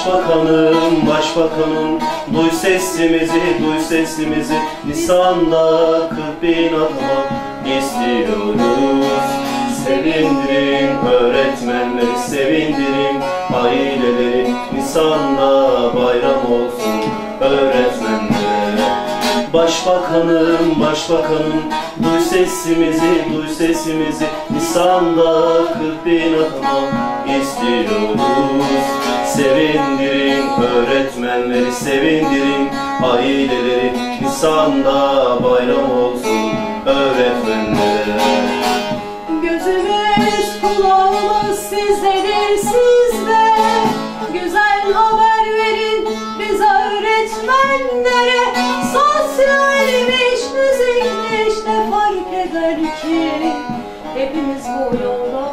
Başbakanım, başbakanım Duy sesimizi, duy sesimizi. Nisan'da kırk bin atma istiyoruz. Sevindirin öğretmenleri, sevindirin aileleri. Nisan'da bayram olsun öğretmenlere Başbakanım, başbakanım Duy sesimizi, duy sesimizi. Nisan'da kırk bin atma istiyoruz. Sevindirin öğretmenleri, sevindirin aileleri. Nisan'da bayram olsun öğretmenlere. Gözümüz kulağımız sizdedir sizde fark eder ki Hepimiz bu yolda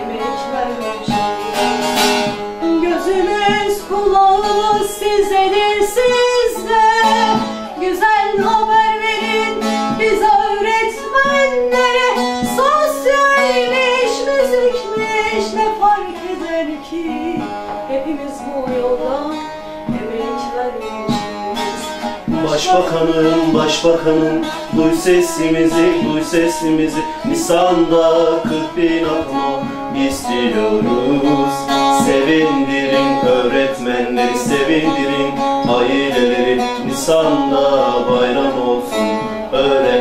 emek vermişiz Gözümüz kulağımız sizdedir sizde Güzel haber verin. Biz öğretmenlere Sosyalmiş müzikmiş ne fark eder ki Hepimiz bu yolda başbakanım başbakanım Duy sesimizi duy sesimizi. Nisan'da 40 bin atma istiyoruz Sevindirin öğretmenleri sevindirin Aileleri. Nisan'da bayram olsun öğretmenleri.